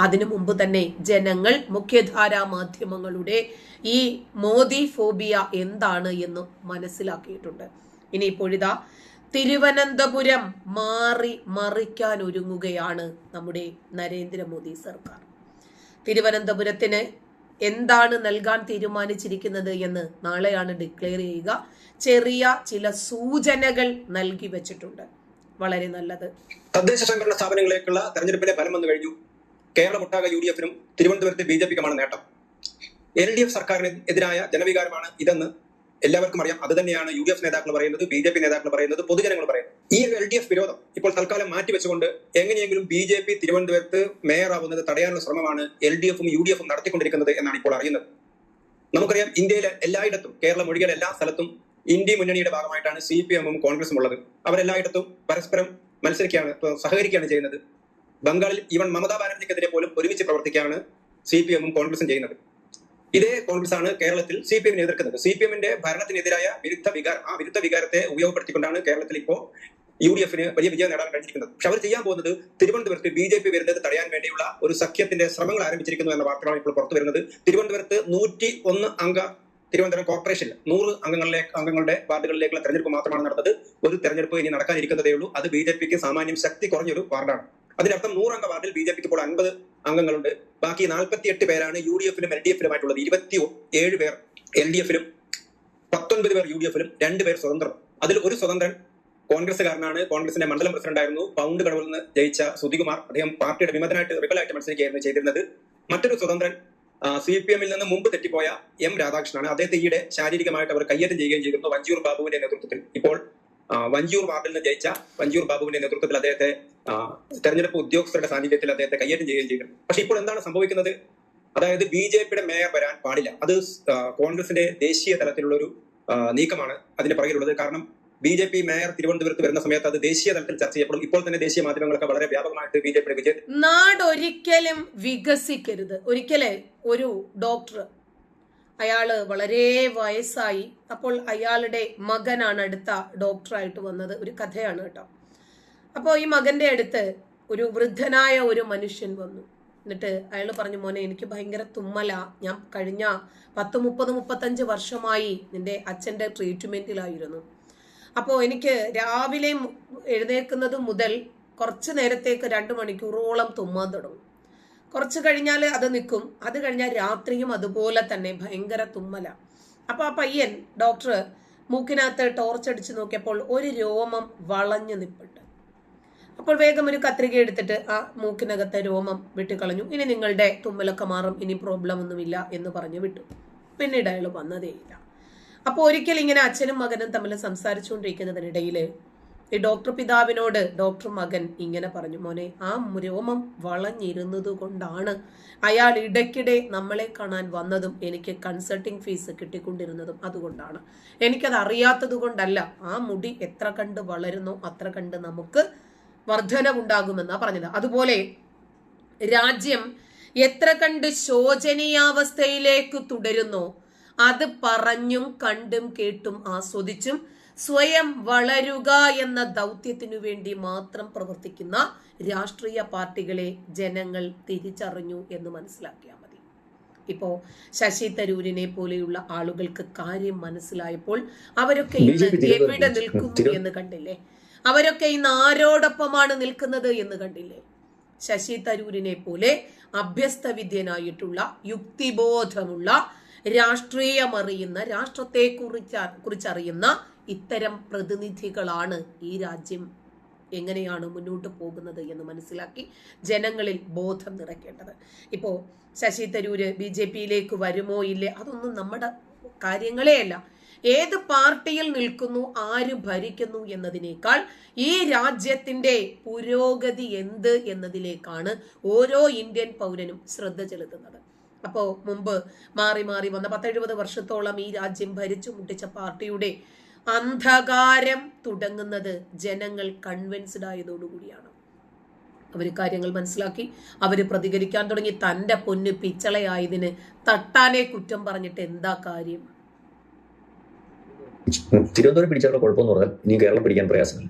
അതിനു മുമ്പ് തന്നെ ജനങ്ങൾ മുഖ്യധാരാ മാധ്യമങ്ങളുടെ ഈ മോദി ഫോബിയ എന്താണ് എന്ന് മനസ്സിലാക്കിയിട്ടുണ്ട്. ഇനി ഇപ്പോഴിതാ തിരുവനന്തപുരം മാറി മറിക്കാൻ ഒരുങ്ങുകയാണ് നമ്മുടെ നരേന്ദ്രമോദി സർക്കാർ. തിരുവനന്തപുരത്തിന് എന്താണ് നൽകാൻ തീരുമാനിച്ചിരിക്കുന്നത് എന്ന് നാളെയാണ് ഡിക്ലെയർ ചെയ്യുക. ചെറിയ ചില സൂചനകൾ നൽകി വെച്ചിട്ടുണ്ട്. വളരെ നല്ലത്. തദ്ദേശ സ്വയംഭരണ സ്ഥാപനങ്ങളിലേക്കുള്ള തെരഞ്ഞെടുപ്പിലെ ഫലം വന്നു കഴിഞ്ഞു. കേരളമൊട്ടാകെ യു ഡി എഫിനും തിരുവനന്തപുരത്തെ ബി ജെ പിക്കുമാണ് നേട്ടം. എൽ ഡി എഫ് സർക്കാരിന് എതിരായ ജനവികാരമാണ് ഇതെന്ന് എല്ലാവർക്കും അറിയാം. അത് തന്നെയാണ് യു ഡി എഫ് നേതാക്കൾ പറയുന്നത് ബി ജെ പി നേതാക്കൾ പറയുന്നത് പൊതുജനങ്ങൾ പറയുന്നത്. ഈ എൽ ഡി എഫ് വിരോധം ഇപ്പോൾ തൽക്കാലം മാറ്റിവെച്ചുകൊണ്ട് എങ്ങനെയെങ്കിലും ബി ജെ പി തിരുവനന്തപുരത്ത് മേയറാവുന്നത് തടയാനുള്ള ശ്രമമാണ് എൽ ഡി എഫും യു ഡി എഫും നടത്തിക്കൊണ്ടിരിക്കുന്നത് എന്നാണ് ഇപ്പോൾ അറിയുന്നത്. നമുക്കറിയാം ഇന്ത്യയിലെ എല്ലായിടത്തും കേരളം ഒഴികെ എല്ലാ സ്ഥലത്തും ഇന്ത്യ മുന്നണിയുടെ ഭാഗമായിട്ടാണ് സി പി എമ്മും കോൺഗ്രസും ഉള്ളത്. അവരെല്ലായിടത്തും പരസ്പരം മത്സരിക്കുകയാണ് സഹകരിക്കുകയാണ് ചെയ്യുന്നത്. ബംഗാളിൽ ഈവൻ മമതാ ബാനർജിക്കെതിരെ പോലും ഒരുമിച്ച് പ്രവർത്തിക്കുകയാണ് സി പി എമ്മും കോൺഗ്രസും ചെയ്യുന്നത്. ഇതേ കോൺഗ്രസ് ആണ് കേരളത്തിൽ സി പി എമ്മിനെ എതിർക്കുന്നത്. സി പി എമ്മിന്റെ ഭരണത്തിനെതിരായ വിരുദ്ധ വികാരം ആ വിരുദ്ധ വികാരത്തെ ഉപയോഗപ്പെടുത്തിക്കൊണ്ടാണ് കേരളത്തിൽ ഇപ്പോൾ യു ഡി എഫിന് വലിയ വിജയം നേടാൻ കഴിഞ്ഞിരിക്കുന്നത്. പക്ഷെ അവർ ചെയ്യാൻ പോകുന്നത് തിരുവനന്തപുരത്ത് ബി ജെ പി വരുന്നത് തടയാൻ വേണ്ടിയുള്ള ഒരു സഖ്യത്തിന്റെ ശ്രമങ്ങൾ ആരംഭിച്ചിരിക്കുന്നു എന്ന വാർത്തകളാണ് ഇപ്പോൾ പുറത്തു വരുന്നത്. തിരുവനന്തപുരത്ത് നൂറ്റി ഒന്ന് അംഗ തിരുവനന്തപുരം കോർപ്പറേഷനിൽ നൂറ് അംഗങ്ങളിലെ അംഗങ്ങളുടെ വാർഡുകളിലേക്കുള്ള തെരഞ്ഞെടുപ്പ് മാത്രമാണ് നടന്നത്. ഒരു തെരഞ്ഞെടുപ്പ് ഇനി നടക്കാനിരിക്കുന്നതേ ഉള്ളൂ അത് ബി ജെ പിക്ക് സാമാന്യം ശക്തി കുറഞ്ഞൊരു വാർഡാണ്. അതിനർത്ഥം നൂറംഗ വാർഡിൽ ബി ജെ പിക്ക് ഇപ്പോൾ അൻപത് അംഗങ്ങളുണ്ട്. ബാക്കി നാൽപ്പത്തി എട്ട് പേരാണ് യു ഡി എഫിലും എൽ ഡി എഫിലുമായിട്ടുള്ളത് ഇരുപത്തി ഏഴ് പേർ എൽ ഡി എഫിലും പത്തൊൻപത് പേർ യു ഡി എഫിലും രണ്ട് പേർ സ്വതന്ത്രം. അതിൽ ഒരു സ്വതന്ത്രൻ കോൺഗ്രസ്സുകാരനാണ്. കോൺഗ്രസിന്റെ മണ്ഡലം പ്രസിഡന്റായിരുന്നു പൗണ്ട് കടവിൽ നിന്ന് ജയിച്ച സുധികുമാർ. അദ്ദേഹം പാർട്ടിയുടെ വിമതനായിട്ട് റിബലായിട്ട് മത്സരിക്കുകയായിരുന്നു ചെയ്തിരുന്നത്. മറ്റൊരു സ്വതന്ത്രൻ സി പി എമ്മിൽ നിന്ന് മുമ്പ് തെറ്റിപ്പോയ എം രാധാകൃഷ്ണനാണ്. അദ്ദേഹത്തെ ഈയിടെ ശാരീരികമായിട്ട് അവർ കയ്യേറ്റം ചെയ്യുകയും ചെയ്തിരുന്നു. വഞ്ചിയൂർ ബാബുവിന്റെ നേതൃത്വത്തിൽ. ഇപ്പോൾ വഞ്ചിയൂർ വാർഡിൽ നിന്ന് ജയിച്ച വഞ്ചിയൂർ ബാബുവിന്റെ നേതൃത്വത്തിൽ അദ്ദേഹത്തെ തെരഞ്ഞെടുപ്പ് ഉദ്യോഗസ്ഥരുടെ സാന്നിധ്യത്തിൽ അദ്ദേഹത്തെ കൈയേറ്റം ചെയ്യുകയും ചെയ്തിരുന്നു. പക്ഷെ ഇപ്പോൾ എന്താണ് സംഭവിക്കുന്നത്? അതായത് ബി ജെ പിയുടെ മേയർ വരാൻ പാടില്ല. അത് കോൺഗ്രസിന്റെ ദേശീയ തലത്തിലുള്ള ഒരു നീക്കമാണ് അതിന്റെ പുറകിലുള്ളത്. കാരണം ബി ജെ പി മേയർ തിരുവനന്തപുരത്ത് വരുന്ന സമയത്ത് അത് ദേശീയ തലത്തിൽ ചർച്ച ചെയ്യപ്പെടും. ഇപ്പോൾ തന്നെ ദേശീയ മാധ്യമങ്ങളൊക്കെ വളരെ വ്യാപകമായിട്ട് ബി ജെ പിയുടെ വിജയം നാട് ഒരിക്കലും വികസിക്കരുത്. ഒരിക്കലേ ഒരു ഡോക്ടർ അയാൾ വളരെ വയസ്സായി. അപ്പോൾ അയാളുടെ മകനാണ് അടുത്ത ഡോക്ടറായിട്ട് വന്നത്. ഒരു കഥയാണ് കേട്ടോ. അപ്പോൾ ഈ മകന്റെ അടുത്ത് ഒരു വൃദ്ധനായ ഒരു മനുഷ്യൻ വന്നു. എന്നിട്ട് അയാൾ പറഞ്ഞു മോനെ എനിക്ക് ഭയങ്കര തുമ്മല. ഞാൻ കഴിഞ്ഞ പത്ത് മുപ്പത് മുപ്പത്തഞ്ച് വർഷമായി നിന്റെ അച്ഛന്റെ ട്രീറ്റ്മെന്റിലായിരുന്നു അപ്പോൾ എനിക്ക് രാവിലെ എഴുന്നേൽക്കുന്നത് മുതൽ കുറച്ച് നേരത്തേക്ക് രണ്ട് മണിക്കൂറോളം തുമ്മാൻ തുടങ്ങും. കുറച്ച് കഴിഞ്ഞാൽ അത് നിൽക്കും അത് കഴിഞ്ഞാൽ രാത്രിയും അതുപോലെ തന്നെ ഭയങ്കര തുമ്മല. അപ്പോൾ ആ പയ്യൻ ഡോക്ടർ മൂക്കിനകത്ത് ടോർച്ച് അടിച്ച് നോക്കിയപ്പോൾ ഒരു രോമം വളഞ്ഞു നിൽപ്പുണ്ട് അപ്പോൾ വേഗം ഒരു കത്രിക എടുത്തിട്ട് ആ മൂക്കിനകത്തെ രോമം വെട്ടിക്കളഞ്ഞു ഇനി നിങ്ങളുടെ തുമ്മലൊക്കെ മാറും ഇനി പ്രോബ്ലം ഒന്നുമില്ല എന്ന് പറഞ്ഞു വിട്ടു. പിന്നീട് അയാൾ വന്നതേയില്ല അപ്പോൾ ഒരിക്കൽ ഇങ്ങനെ അച്ഛനും മകനും തമ്മിൽ സംസാരിച്ചുകൊണ്ടിരിക്കുന്നതിനിടയിൽ ഈ ഡോക്ടർ പിതാവിനോട് ഡോക്ടർ മകൻ ഇങ്ങനെ പറഞ്ഞു മോനെ ആ രോമം വളഞ്ഞിരുന്നത് കൊണ്ടാണ് അയാൾ ഇടയ്ക്കിടെ നമ്മളെ കാണാൻ വന്നതും എനിക്ക് കൺസൾട്ടിങ് ഫീസ് കിട്ടിക്കൊണ്ടിരുന്നതും അതുകൊണ്ടാണ്. എനിക്കത് അറിയാത്തത് കൊണ്ടല്ല. ആ മുടി എത്ര കണ്ട് വളരുന്നോ അത്ര കണ്ട് നമുക്ക് വർധനവുണ്ടാകുമെന്നാ പറഞ്ഞത്. അതുപോലെ രാജ്യം എത്ര കണ്ട് ശോചനീയാവസ്ഥയിലേക്ക് തുടരുന്നു അത് പറഞ്ഞും കണ്ടും കേട്ടും ആസ്വദിച്ചും സ്വയം വളരുക എന്ന ദൗത്യത്തിനു വേണ്ടി മാത്രം പ്രവർത്തിക്കുന്ന രാഷ്ട്രീയ പാർട്ടികളെ ജനങ്ങൾ തിരിച്ചറിഞ്ഞു എന്ന് മനസ്സിലാക്കിയാൽ മതി. ഇപ്പോ ശശി തരൂരിനെ പോലെയുള്ള ആളുകൾക്ക് കാര്യം മനസ്സിലായപ്പോൾ അവരൊക്കെ എവിടെ നിൽക്കുന്നു എന്ന് കണ്ടില്ലേ? അവരൊക്കെ ഇന്ന് ആരോടൊപ്പമാണ് നിൽക്കുന്നത് എന്ന് കണ്ടില്ലേ? ശശി തരൂരിനെ പോലെ അഭ്യസ്തവിദ്യനായിട്ടുള്ള യുക്തിബോധമുള്ള രാഷ്ട്രീയമറിയുന്ന രാഷ്ട്രത്തെ കുറിച്ച കുറിച്ചറിയുന്ന ഇത്തരം പ്രതിനിധികളാണ് ഈ രാജ്യം എങ്ങനെയാണ് മുന്നോട്ട് പോകുന്നത് എന്ന് മനസ്സിലാക്കി ജനങ്ങളിൽ ബോധം നിറയ്ക്കേണ്ടത്. ഇപ്പോൾ ശശി തരൂര് ബി ജെ പിയിലേക്ക് വരുമോ ഇല്ലേ? അതൊന്നും നമ്മുടെ കാര്യങ്ങളേ അല്ല ഏത് പാർട്ടിയിൽ നിൽക്കുന്നു ആര് ഭരിക്കുന്നു എന്നതിനേക്കാൾ ഈ രാജ്യത്തിന്റെ പുരോഗതി എന്ത് എന്നതിലേക്കാണ് ഓരോ ഇന്ത്യൻ പൗരനും ശ്രദ്ധ ചെലുത്തുന്നത്. അപ്പോൾ മുമ്പ് മാറി മാറി വന്ന പത്തെഴുപത് വർഷത്തോളം ഈ രാജ്യം ഭരിച്ചു മുട്ടിച്ച പാർട്ടിയുടെ അന്ധകാരം തുടങ്ങുന്നത് ജനങ്ങൾ കൺവിൻസ്ഡ് ആയതോടുകൂടിയാണ് അവർ കാര്യങ്ങൾ മനസ്സിലാക്കി അവർ പ്രതികരിക്കാൻ തുടങ്ങി. തന്റെ പൊന്ന് പിച്ചളയായതിന് തട്ടാനെ കുറ്റം പറഞ്ഞിട്ട് എന്താ കാര്യം? തിരുവനന്തപുരം പിടിച്ചാലുള്ള കുഴപ്പമെന്ന് പറഞ്ഞാൽ ഇനി കേരളം പിടിക്കാൻ പ്രയാസമില്ല.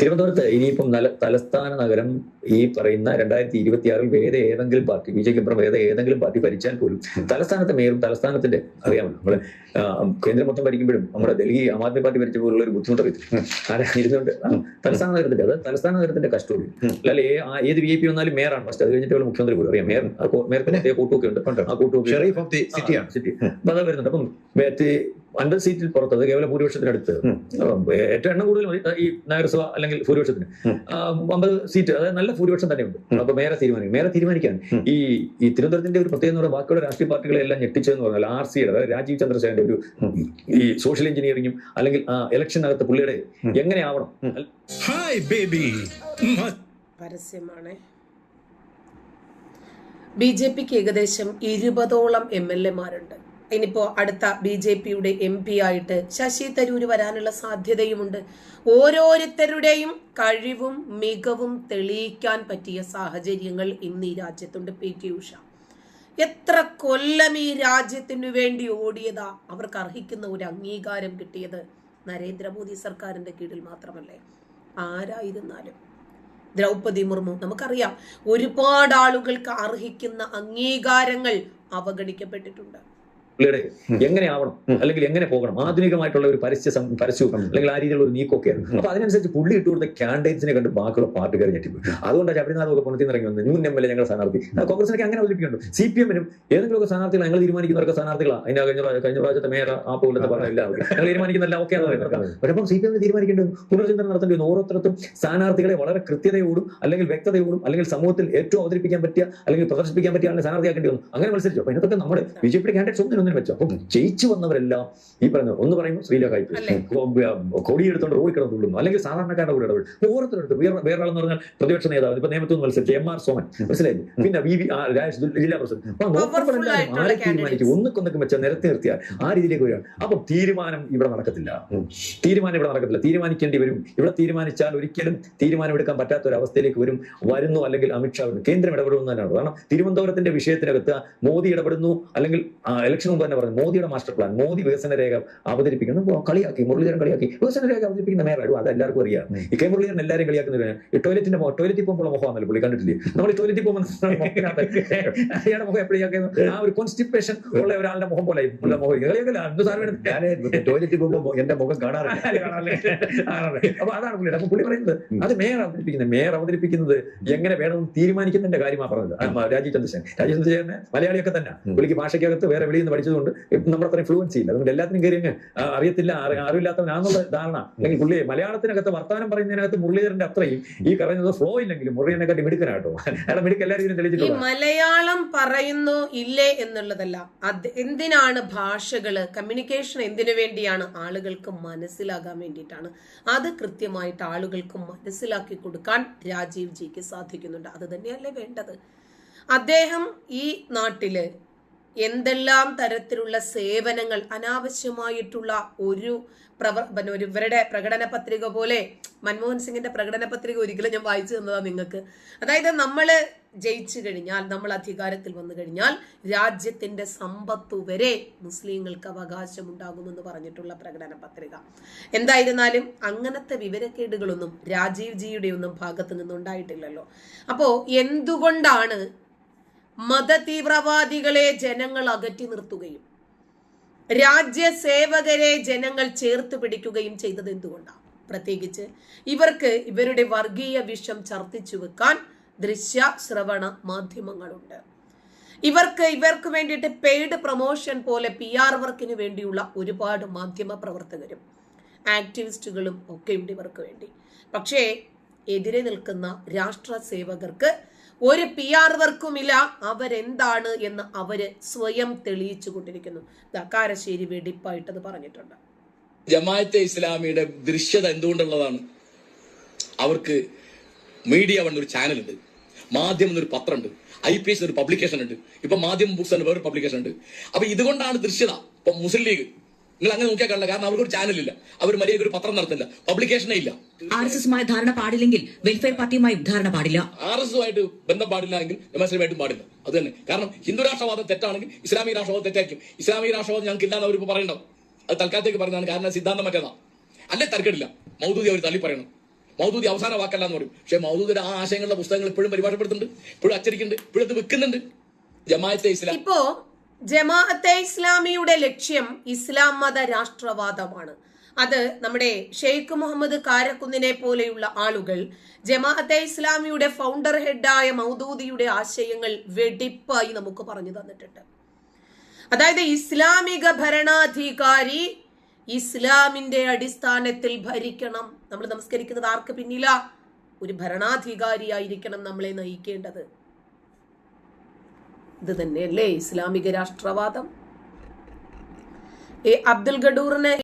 തിരുവനന്തപുരത്ത് ഇനിയിപ്പം നല്ല തലസ്ഥാന നഗരം ഈ പറയുന്ന രണ്ടായിരത്തി ഇരുപത്തിയാറിൽ വേറെ ഏതെങ്കിലും പാർട്ടി ബി ജെ പി വേറെ ഏതെങ്കിലും പാർട്ടി ഭരിച്ചാൽ പോലും തലസ്ഥാനത്തെ മേയറും തലസ്ഥാനത്തിന്റെ അറിയാമല്ലോ. നമ്മൾ കേന്ദ്രം മൊത്തം ഭരിക്കുമ്പോഴും നമ്മുടെ ഡൽഹി ആം ആദ്മി പാർട്ടി ഭരിച്ച പോലുള്ള ഒരു ബുദ്ധിമുട്ട് അറിയത്തില്ല ആരാ ഇരുന്നുകൊണ്ട് തലസ്ഥാന നഗരത്തിന്റെ അത് തലസ്ഥാന നഗരത്തിന്റെ കസ്റ്റോഡി അല്ലെ ഏത് ബി ജെ പി വന്നാലും മേയറാണ് ഫസ്റ്റ് അത് കഴിഞ്ഞിട്ട് മുഖ്യമന്ത്രി പോലും അറിയാം. മേയർ മേയർക്ക് കൂട്ടുമൊക്കെ ഉണ്ട്. ആ കൂട്ടുമൊക്കെ സിറ്റിയാണ്. സിറ്റി അപ്പൊ അത് വരുന്നുണ്ട്. അപ്പം മറ്റേ അൻപത് സീറ്റിൽ പുറത്ത് അത് കേവല ഭൂരിപക്ഷത്തിനടുത്ത്. ഏറ്റവും എണ്ണം കൂടുതൽ മതി. ഈ നഗരസഭ അല്ലെങ്കിൽ ഭൂരിപക്ഷത്തിന്. അമ്പത് സീറ്റ് അതായത് നല്ല ഭൂരിപക്ഷം തന്നെയുണ്ട്. ഉണ്ട് അപ്പൊ മേരെ തീരുമാനിക്കും മേരെ തീരുമാനിക്കാൻ. ഈ ഈ തിരുവനന്തപുരത്തിന്റെ ഒരു പ്രത്യേകത പറഞ്ഞാൽ ബാക്കിയുള്ള രാഷ്ട്രീയ പാർട്ടികളെ എല്ലാം ഞെട്ടിച്ചതെന്ന് പറഞ്ഞാൽ ആർ സിയുടെ അതായത് രാജീവ് ചന്ദ്രശേഖരന്റെ ഒരു ഈ സോഷ്യൽ എഞ്ചിനീയറിംഗും അല്ലെങ്കിൽ ആ ഇലക്ഷനകത്ത് പുള്ളിയുടെ ഉം. എങ്ങനെയാവണം? ഹായ് ബേബി പരസ്യമാണ്. ബി ജെ പിക്ക് ഏകദേശം ഇരുപതോളം എം എൽ എമാരുണ്ട് ഇനിയിപ്പോ അടുത്ത ബി ജെ പിയുടെ എം പി ആയിട്ട് ശശി തരൂര് വരാനുള്ള സാധ്യതയുമുണ്ട്. ഓരോരുത്തരുടെയും കഴിവും മികവും തെളിയിക്കാൻ പറ്റിയ സാഹചര്യങ്ങൾ ഇന്ന് ഈ രാജ്യത്തുണ്ട്. P T Usha. എത്ര കൊല്ലം ഈ രാജ്യത്തിനു വേണ്ടി ഓടിയതാ അവർക്ക് അർഹിക്കുന്ന ഒരു അംഗീകാരം കിട്ടിയത് നരേന്ദ്രമോദി സർക്കാരിന്റെ കീഴിൽ മാത്രമല്ലേ? ആരായിരുന്നാലും. ദ്രൗപദി മുർമു നമുക്കറിയാം ഒരുപാട് ആളുകൾക്ക് അർഹിക്കുന്ന അംഗീകാരങ്ങൾ അവഗണിക്കപ്പെട്ടിട്ടുണ്ട്. പുള്ളിയുടെ എങ്ങനെയാവണം? അല്ലെങ്കിൽ എങ്ങനെ പോകണം? ആധുനികമായിട്ടുള്ള ഒരു പരസ്യ പരസ്യവും അല്ലെങ്കിൽ ആ രീതിയിലുള്ള ഒരു നീക്കൊക്കെയാണ് അപ്പൊ അതിനനുസരിച്ച് പുള്ളി ഇട്ട് കൊടുത്ത ക്യാൻഡിഡേറ്റ്സിനെ കണ്ട് ബാക്കിയുള്ള പാർട്ടിക്കാർ ഞെട്ടിപ്പോയി. അതുകൊണ്ട് ശബരിനാഥൊക്കെ പുറത്തു ഇറങ്ങി വന്നത്. ന്യൂ എം എൽ എ ഞങ്ങളുടെ സ്ഥാനാർത്ഥി. കോൺഗ്രസിനൊക്കെ അങ്ങനെ അവതരിപ്പിക്കുന്നുണ്ട്. സി പി എമ്മിനും ഏതെങ്കിലുമൊക്കെ സ്ഥാനാർത്ഥികൾ ഞങ്ങൾ തീരുമാനിക്കുന്നവർക്ക് സ്ഥാനാർത്ഥികളാണ് അതിന് കഴിഞ്ഞ കഴിഞ്ഞ പ്രാവശ്യത്തെ മേയർ ആ പോലത്തെ പറഞ്ഞില്ല ഞങ്ങൾ തീരുമാനിക്കുന്നില്ല ഓക്കെ പക്ഷേ സി പി എം തീരുമാനിക്കേണ്ടത് പുനർചിന്തനം നടത്തേണ്ടി വന്നു. ഓരോരുത്തർക്കും സ്ഥാനാർത്ഥികളെ വളരെ കൃത്യതയോടും അല്ലെങ്കിൽ വ്യക്തതയോടും അല്ലെങ്കിൽ സമൂഹത്തിൽ ഏറ്റവും അവതരിപ്പിക്കാൻ പറ്റിയ അല്ലെങ്കിൽ പ്രദർശിപ്പിക്കാൻ പറ്റിയ ആളെ സ്ഥാനാർത്ഥിയാക്കേണ്ടി വന്നു. അങ്ങനെ മത്സരിച്ചു. അപ്പൊ ഇതൊക്കെ നമ്മുടെ ബി ജെ പി കാൻഡിഡേറ്റ്സ് ഒന്നിനൊന്നിനും വെച്ചു. അപ്പം ജയിച്ചു വന്നവരെല്ലാം ഈ പറയുന്നത് ഒന്ന് പറയുമ്പോൾ ശ്രീലകായി അല്ലേ? കൊടിയെടുത്തോണ്ട് റോഡിൽ കിടന്നു തുള്ളുന്നു. അല്ലെങ്കിൽ സാധാരണക്കാരുടെ കൂടെ ഇടപെടും. ഓരോരുത്തരെടുത്ത് വേറെ വേറെ ആളെന്ന് പറഞ്ഞാൽ പ്രതിപക്ഷ നേതാവ് ഇപ്പൊ നിയമത്തിൽ നിന്ന് മത്സരിച്ച് എം ആർ സോമൻ. മനസ്സിലായി പിന്നെ വി വി ജില്ലാ പ്രസിഡന്റ്. തീരുമാനിച്ചു ആരെ തീരുമാനിക്കും ഒന്നുക്കൊന്നൊക്കെ വെച്ചാൽ നിരത്തി നിർത്തിയാൽ ആ രീതിയിലേക്ക് വരികയാണ്. അപ്പൊ തീരുമാനം ഇവിടെ നടക്കത്തില്ല. തീരുമാനം ഇവിടെ നടക്കത്തില്ല. തീരുമാനിക്കേണ്ടി വരും. ഇവിടെ തീരുമാനിച്ചാൽ ഒരിക്കലും തീരുമാനമെടുക്കാൻ പറ്റാത്ത ഒരു അവസ്ഥയിലേക്ക് വരും. വരുന്നു അല്ലെങ്കിൽ അമിത്ഷാ വരുന്നു. കേന്ദ്രം ഇടപെടുന്നു തന്നെയാണ്. കാരണം തിരുവനന്തപുരത്തിന്റെ വിഷയത്തിനകത്ത് മോദി ഇടപെടുന്നു അല്ലെങ്കിൽ ഇലക്ഷൻ മുമ്പ് തന്നെ പറഞ്ഞു മോദിയുടെ മാസ്റ്റർ പ്ലാൻ മോദി വികസന രേഖ അവതരിപ്പിക്കുന്നു കളിയാക്കി മുരളീധരൻ കളിയാക്കി. വികസന രേഖ അവതരിപ്പിക്കുന്ന മേയറാണ് അത് എല്ലാവർക്കും അറിയാം. ഈ കെ മുരളീധരൻ എല്ലാവരും കളിയാക്കുന്നത് ഈ ടോയ്ലറ്റിന്റെ ടോയ്ലറ്റിൽ പോകുമ്പോൾ മുഖമാണല്ലോ പുള്ളി. കണ്ടിട്ടില്ലേ? നമ്മൾ ടോയ്ലറ്റിൽ പോകുമ്പോൾ അയാളുടെ മുഖം എപ്പോഴും ആ ഒരു കോൺസ്റ്റിപ്പേഷൻ ഉള്ള ഒരാളുടെ മുഖം പോലെ മുഖം കളിയാക്കല്ല? എന്ത് ടോയ്ലറ്റിൽ പോകുമ്പോൾ എന്റെ മുഖം കാണാറില്ല. അപ്പൊ അതാണ് പുള്ളി അപ്പൊ പുള്ളി പറയുന്നത് അത് മേയർ അവതരിപ്പിക്കുന്നത് മേയർ അവതരിപ്പിക്കുന്നത് എങ്ങനെ വേണമെന്ന് തീരുമാനിക്കുന്നതിന്റെ കാര്യമാണ് പറഞ്ഞത്. രാജീവ് ചന്ദ്രശേഖരൻ. രാജീവ് ചന്ദ്രശേഖരനെ മലയാളിയൊക്കെ തന്നെ. പുള്ളിക്ക് ഭാഷയ്ക്കകത്ത് വേറെ വെളിയിൽ നിന്ന് പഠിച്ചതുകൊണ്ട് നമ്മുടെ അത്രയും ഫ്ലുവൻസി ഇല്ല അതുകൊണ്ട് എല്ലാത്തിനും കയറി അങ്ങ് അറിയത്തില്ല അറി- അറിവില്ലാത്തവനാന്നുള്ള ധാരണ. അല്ലെങ്കിൽ പുള്ളിയെ മലയാളത്തിനകത്ത് വർത്തമാനം പറയുന്നതിനകത്ത് മുരളീധരന്റെ അത്രയും ഈ പറയുന്നത് ഫ്ലോ ഇല്ലെങ്കിലും മുരളീധരനെക്കാട്ടി മിടുക്കനാട്ടോ. അയാളെ മിടുക്ക് എല്ലാവരും ഈ മലയാളം പറയുന്നു ഇല്ലേ എന്നുള്ളതല്ല. അത് എന്തിനാണ് ഭാഷകൾ കമ്മ്യൂണിക്കേഷൻ എന്തിനു വേണ്ടിയാണ് ആളുകൾക്ക് മനസ്സിലാകാൻ വേണ്ടിയിട്ടാണ്? അത് കൃത്യമായിട്ട് ആളുകൾക്ക് മനസ്സിലാക്കി കൊടുക്കാൻ രാജീവ് ജിക്ക് സാധിക്കുന്നുണ്ട്. അത് തന്നെയല്ലേ വേണ്ടത്. അദ്ദേഹം ഈ നാട്ടിൽ എന്തെല്ലാം തരത്തിലുള്ള സേവനങ്ങൾ അനാവശ്യമായിട്ടുള്ള ഒരു പ്രവർ ഇവരുടെ പ്രകടന പത്രിക പോലെ മൻമോഹൻ സിംഗിന്റെ പ്രകടന പത്രിക ഒരിക്കലും ഞാൻ വായിച്ചു തന്നതാ നിങ്ങൾക്ക്. അതായത് നമ്മൾ ജയിച്ചു കഴിഞ്ഞാൽ നമ്മൾ അധികാരത്തിൽ വന്നു കഴിഞ്ഞാൽ രാജ്യത്തിന്റെ സമ്പത്ത് വരെ മുസ്ലിങ്ങൾക്ക് അവകാശമുണ്ടാകുമെന്ന് പറഞ്ഞിട്ടുള്ള പ്രകടന പത്രിക. എന്തായിരുന്നാലും അങ്ങനത്തെ വിവരക്കേടുകളൊന്നും രാജീവ് ജിയുടെ ഒന്നും ഭാഗത്ത് നിന്നുണ്ടായിട്ടില്ലല്ലോ. അപ്പോ എന്തുകൊണ്ടാണ് മതതീവ്രവാദികളെ ജനങ്ങൾ അകറ്റി നിർത്തുകയും രാജ്യസേവകരെ ജനങ്ങൾ ചേർത്ത് പിടിക്കുകയും ചെയ്തത് എന്തുകൊണ്ടാണ്? പ്രത്യേകിച്ച് ഇവർക്ക് ഇവരുടെ വർഗീയ വിഷം ചർത്തിച്ചു വെക്കാൻ ദൃശ്യ ശ്രവണ മാധ്യമങ്ങളുണ്ട്. ഇവർക്ക് ഇവർക്ക് വേണ്ടിയിട്ട് പെയ്ഡ് പ്രൊമോഷൻ പോലെ പി ആർ വർക്കിന് വേണ്ടിയുള്ള ഒരുപാട് മാധ്യമ പ്രവർത്തകരും ആക്ടിവിസ്റ്റുകളും ഒക്കെ ഉണ്ട് ഇവർക്ക് വേണ്ടി. പക്ഷേ എതിരെ നിൽക്കുന്ന രാഷ്ട്ര സേവകർക്ക് ഒരു പി ആർ വർക്കുമില്ല. അവരെന്താണ് എന്ന് അവർ സ്വയം തെളിയിച്ചു കൊണ്ടിരിക്കുന്നു കാരശ്ശേരി വെടിപ്പായിട്ടത് പറഞ്ഞിട്ടുണ്ട്. ജമാഅത്തെ ഇസ്ലാമിയുടെ ദൃശ്യത എന്തുകൊണ്ടുള്ളതാണ്? അവർക്ക് മീഡിയ വൺ ഒരു ചാനലുണ്ട്. മാധ്യമം എന്നൊരു പത്രമുണ്ട്. ഐ പി എസ് ഒരു പബ്ലിക്കേഷൻ ഉണ്ട്. ഇപ്പൊ മാധ്യമം ബുക്സ് എന്ന് വേറൊരു പബ്ലിക്കേഷൻ ഉണ്ട്. അപ്പൊ ഇതുകൊണ്ടാണ് ദൃശ്യത. ഇപ്പൊ മുസ്ലിം ലീഗ് നിങ്ങൾ അങ്ങനെ നോക്കിയാൽ കാണില്ല കാരണം അവർക്ക് ഒരു ചാനലില്ല അവർ മര്യാദ ഒരു പത്രം നടത്തില്ല പബ്ലിക്കേഷനേ ഇല്ല. ആർ എസ് എസുമായി ധാരണ പാടില്ലെങ്കിൽ വെൽഫെയർ പാർട്ടിയുമായി ധാരണ പാടില്ല. ആർ എസ് ആയിട്ട് ബന്ധം പാടില്ല എങ്കിൽ ജമാസ്ലമായിട്ടും പാടില്ല. അത് തന്നെ. കാരണം ഹിന്ദു രാഷ്ട്രവാദം തെറ്റാണെങ്കിൽ ഇസ്ലാമിക രാഷ്ട്രവാദം തെറ്റായിരിക്കും. ഇസ്ലാമിക രാഷ്ട്രവാദം ഞങ്ങൾക്ക് ഇല്ലാന്ന് അവർ പറയണ്ടാവും. അത് തൽക്കാലത്തേക്ക് പറയുന്നതാണ് കാരണം സിദ്ധാന്തം മറ്റേതാ അല്ലെ തർക്കടില്ല മൗദൂദി അവർ തള്ളി പറയണം. മൗദൂദി അവസാന വാക്കല്ല എന്ന് പറയും. പക്ഷേ മൗദൂദിയുടെ ആ ആശയങ്ങളുടെ പുസ്തകങ്ങൾ ഇപ്പോഴും പരിഭാഷപ്പെടുത്തുന്നുണ്ട്. ഇപ്പോഴും അച്ചടിക്കുന്നുണ്ട്. ഇപ്പോഴും അത് വിൽക്കുന്നുണ്ട് ജമാഅത്തെ ഇസ്ലാം ഇപ്പോ ജമാഅത്തെ ഇസ്ലാമിയുടെ ലക്ഷ്യം ഇസ്ലാം മത രാഷ്ട്രവാദമാണ്. അത് നമ്മുടെ ഷെയ്ഖ് മുഹമ്മദ് കാരക്കുന്നിനെ പോലെയുള്ള ആളുകൾ ജമാഅത്തെ ഇസ്ലാമിയുടെ ഫൗണ്ടർ ഹെഡായ മൗദൂദിയുടെ ആശയങ്ങൾ വെടിപ്പായി നമുക്ക് പറഞ്ഞു തന്നിട്ടുണ്ട്. അതായത് ഇസ്ലാമിക ഭരണാധികാരി ഇസ്ലാമിന്റെ അടിസ്ഥാനത്തിൽ ഭരിക്കണം. നമ്മൾ നമസ്കരിക്കുന്നത് ആർക്ക് പിന്നില? ഒരു ഭരണാധികാരിയായിരിക്കണം നമ്മളെ നയിക്കേണ്ടത്. ഇത് തന്നെയല്ലേ ഇസ്ലാമിക രാഷ്ട്രവാദം? ഏ അബ്ദുൽ ഗഡൂറിനെ